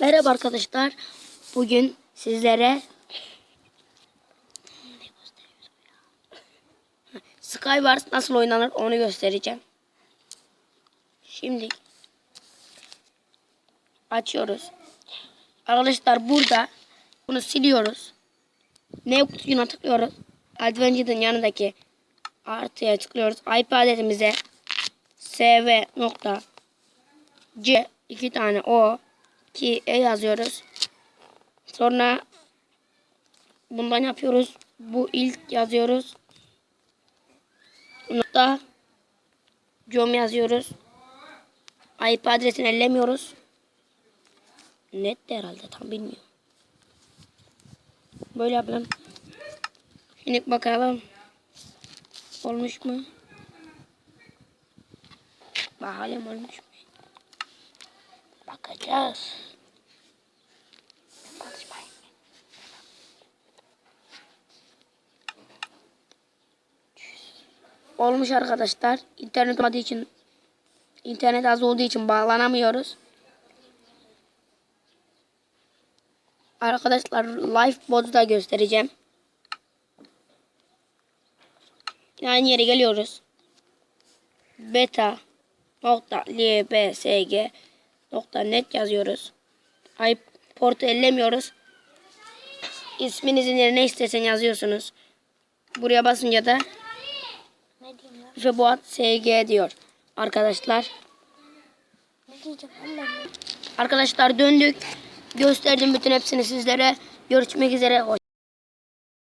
Merhaba arkadaşlar. Bugün sizlere Skywars nasıl oynanır onu göstereceğim. Şimdi açıyoruz. Arkadaşlar burada bunu siliyoruz. Ne kutusuna tıklıyoruz. Adventure'ın yanındaki artıya tıklıyoruz. IP adresimize sv nokta c iki tane o ki e yazıyoruz. Sonra bundan yapıyoruz. Bu ilk yazıyoruz. Nokta com yazıyoruz. IP adresini ellemiyoruz. Net de herhalde tam bilmiyorum. Böyle yapalım. Şimdi bakalım. Olmuş mu? Bakalım olmuş mu? Bakacağız. Olmuş arkadaşlar. İnternet olmadığı için internet az olduğu için bağlanamıyoruz. Arkadaşlar live botu da göstereceğim. Yine aynı yere geliyoruz. Beta nokta lbsg nokta net yazıyoruz. Ay portu ellemiyoruz. İsminizin yerine istersen yazıyorsunuz. Buraya basınca da? Febuat SG diyor. Arkadaşlar. Arkadaşlar döndük. Gösterdim bütün hepsini sizlere. Görüşmek üzere. Hoş